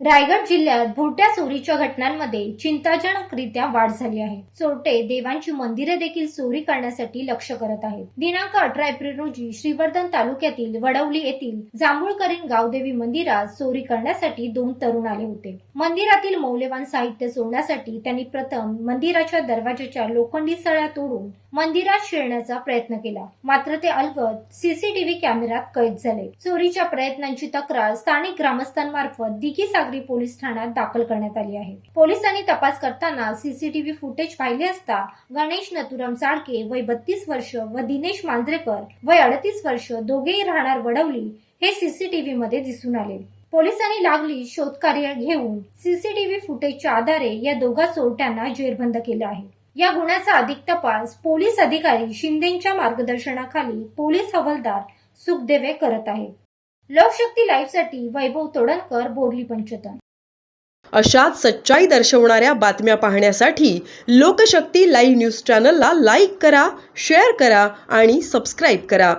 रायगड जिल्ह्यात भोट्या चोरीच्या घटनांमध्ये चिंताजनकरित्या वाढ झाली आहे. चोरटे देवांची मंदिरे देखील चोरी करण्यासाठी लक्ष करत आहेत. दिनांक अठरा एप्रिल रोजी श्रीवर्धन तालुक्यातील वडवली येथील जांभूळकरीन गावदेवी मंदिरात चोरी करण्यासाठी दोन तरुण आले होते. मंदिरातील मौल्यवान साहित्य चोरण्यासाठी त्यांनी प्रथम मंदिराच्या दरवाजाच्या लोखंडी सळ्या तोडून मंदिरात शिरण्याचा प्रयत्न केला. मात्र ते अलगद सीसीटीव्ही कॅमेऱ्यात कैद झाले. चोरीच्या प्रयत्नांची तक्रार स्थानिक ग्रामस्थांमार्फत दिघी सागरी पोलीस ठाण्यात दाखल करण्यात आली आहे. पोलिसांनी तपास करताना सीसीटीव्ही फुटेज पाहिले असता गणेश नथुराम चाळके वय बत्तीस वर्ष व दिनेश मांजरेकर वय अडतीस वर्ष दोघेही राहणार वडवली हे सीसीटीव्ही मध्ये दिसून आले. पोलिसांनी लागली शोधकार्य घेऊन सीसीटीव्ही फुटेजच्या आधारे या दोघा चोरट्यांना जेरबंद केलं आहे. या गुन्ह्याचा अधिक तपास पोलीस अधिकारी शिंदेच्या मार्गदर्शनाखाली पोलीस हवालदार सुखदेवे करत आहेत. लोकशक्ती लाईव्हसाठी वैभव तोडणकर बोरली पंचतन अशाच सच्चाई दर्शवणाऱ्या बातम्या पाहण्यासाठी लोकशक्ती लाईव्ह न्यूज चॅनलला लाईक करा शेअर करा आणि सबस्क्राईब करा.